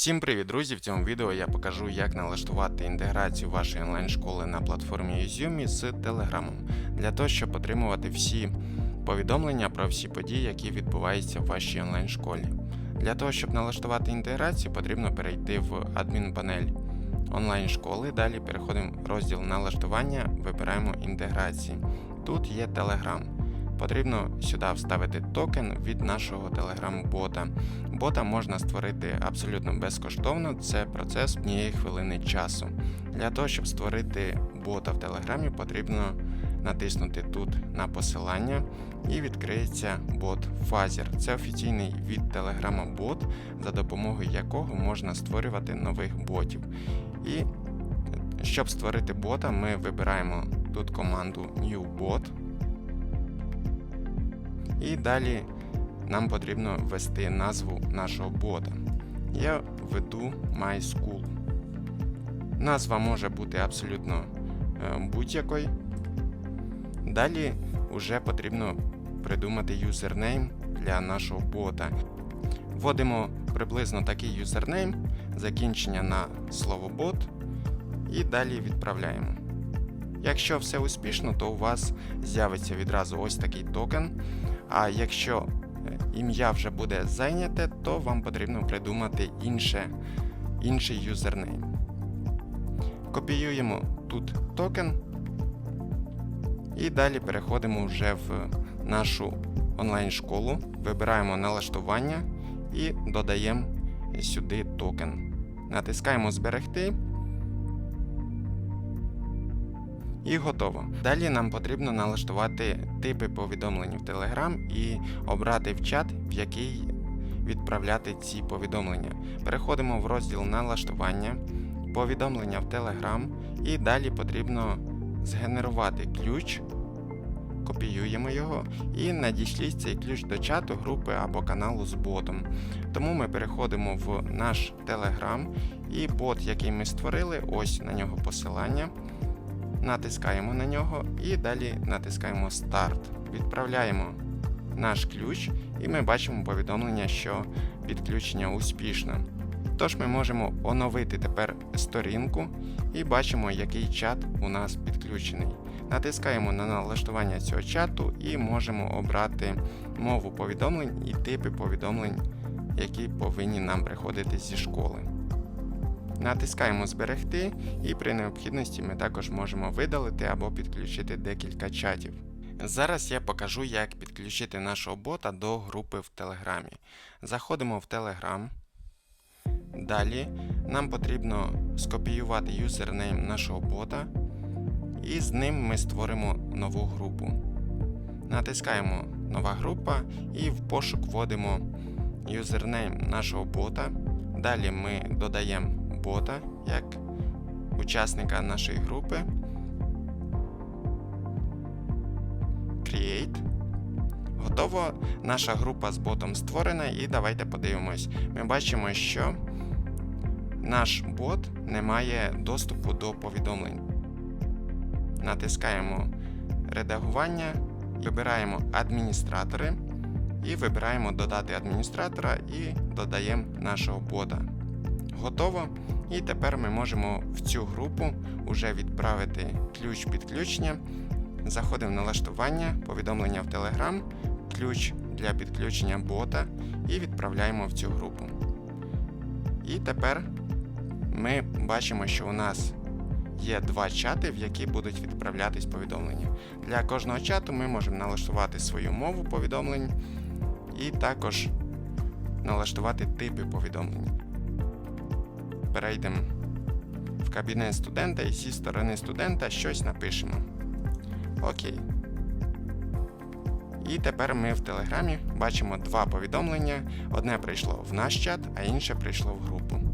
Всім привіт, друзі! В цьому відео я покажу, як налаштувати інтеграцію вашої онлайн-школи на платформі Udemy з Telegram, для того, щоб отримувати всі повідомлення про всі події, які відбуваються в вашій онлайн-школі. Для того, щоб налаштувати інтеграцію, потрібно перейти в адмінпанель онлайн-школи. Далі переходимо в розділ налаштування, вибираємо інтеграції. Тут є Telegram. Потрібно сюди вставити токен від нашого Telegram-бота. Бота можна створити абсолютно безкоштовно, це процес однієї хвилини часу. Для того, щоб створити бота в Телеграмі, потрібно натиснути тут на посилання і відкриється бот Fazzer. Це офіційний від Телеграма бот, за допомогою якого можна створювати нових ботів. І щоб створити бота, ми вибираємо тут команду New Bot. І далі нам потрібно ввести назву нашого бота. Я введу MySchool. Назва може бути абсолютно е, будь-якою. Далі вже потрібно придумати юзернейм для нашого бота. Вводимо приблизно такий юзернейм, закінчення на слово бот, і далі відправляємо. Якщо все успішно, то у вас з'явиться відразу ось такий токен. А якщо ім'я вже буде зайняте, то вам потрібно придумати інше, інший юзернейм. Копіюємо тут токен. І далі переходимо вже в нашу онлайн-школу, вибираємо налаштування і додаємо сюди токен. Натискаємо Зберегти. І готово. Далі нам потрібно налаштувати типи повідомлень в Telegram і обрати в чат, в який відправляти ці повідомлення. Переходимо в розділ налаштування, повідомлення в Telegram, і далі потрібно згенерувати ключ, копіюємо його і надішліть цей ключ до чату, групи або каналу з ботом. Тому ми переходимо в наш Telegram і бот, який ми створили, ось на нього посилання натискаємо на нього і далі натискаємо Старт. Відправляємо наш ключ, і ми бачимо повідомлення, що підключення успішно. Тож ми можемо оновити тепер сторінку і бачимо, який чат у нас підключений. Натискаємо на налаштування цього чату і можемо обрати мову повідомлень і типи повідомлень, які повинні нам приходити зі школи. Натискаємо Зберегти, і при необхідності ми також можемо видалити або підключити декілька чатів. Зараз я покажу, як підключити нашого бота до групи в Телеграмі. Заходимо в Telegram. Далі нам потрібно скопіювати юзернейм нашого бота, і з ним ми створимо нову групу. Натискаємо Нова група і в пошук вводимо юзернейм нашого бота. Далі ми додаємо бота як учасника нашої групи. Create. Готово. Наша група з ботом створена, і давайте подивимось. Ми бачимо, що наш бот не має доступу до повідомлень. Натискаємо редагування, вибираємо адміністратори і вибираємо додати адміністратора і додаємо нашого бота. Готово. І тепер ми можемо в цю групу вже відправити ключ підключення. Заходимо в налаштування, повідомлення в Telegram, ключ для підключення бота і відправляємо в цю групу. І тепер ми бачимо, що у нас є два чати, в які будуть відправлятись повідомлення. Для кожного чату ми можемо налаштувати свою мову повідомлень і також налаштувати типи повідомлень перейдемо в кабінет студента і зі сторони студента щось напишемо. Окей. І тепер ми в Телеграмі бачимо два повідомлення. Одне прийшло в наш чат, а інше прийшло в групу.